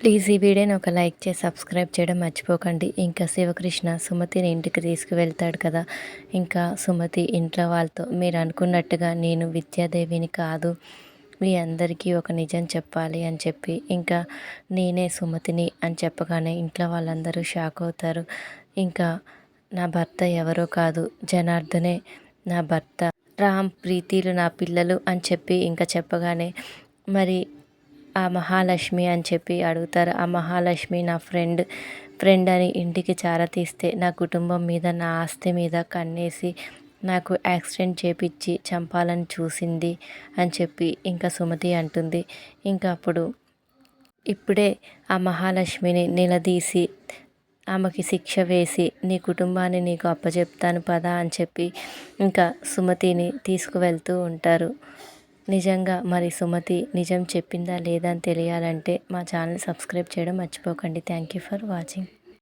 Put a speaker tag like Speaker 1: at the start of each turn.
Speaker 1: Please ఈ వీడియోని ఒక లైక్ చేసి సబ్స్క్రైబ్ చేయడం మర్చిపోకండి. ఇంకా శివకృష్ణ సుమతిని ఇంటికి తీసుకువెళ్తాడు కదా. ఇంకా సుమతి ఇంట్లో వాళ్ళతో మీరు అనుకున్నట్టుగా నేను విద్యాదేవిని కాదు. మీ అందరికీ ఒక నిజం చెప్పాలి అని చెప్పి ఇంకా నేనే సుమతిని అని చెప్పగానే ఇంట్లో వాళ్ళందరూ షాక్ అవుతారు. ఇంకా నా భర్త ఎవరో కాదు జనార్దనే నా భర్త. రామ్ ప్రీతిలు నా పిల్లలు అని చెప్పి ఇంకా చెప్పగానే మరి ఆ మహాలక్ష్మి అని చెప్పి అడుగుతారు. ఆ మహాలక్ష్మి నా ఫ్రెండ్ ఫ్రెండ్ అని ఇంటికి చారతీస్తే నా కుటుంబం మీద నా ఆస్తి మీద కన్నేసి నాకు యాక్సిడెంట్ చేపించి చంపాలని చూసింది అని చెప్పి ఇంకా సుమతి అంటుంది. ఇంకా అప్పుడు ఇప్పుడే ఆ మహాలక్ష్మిని నిలదీసి ఆమెకి శిక్ష వేసి నీ కుటుంబాన్ని నీకు అప్పచెప్తాను పదా అని చెప్పి ఇంకా సుమతిని తీసుకువెళ్తూ ఉంటారు. నిజంగా మరి సుమతి నిజం చెప్పిందా లేదా అని తెలియాలంటే మా ఛానల్ సబ్స్క్రైబ్ చేయడం మర్చిపోకండి. Thank you for watching.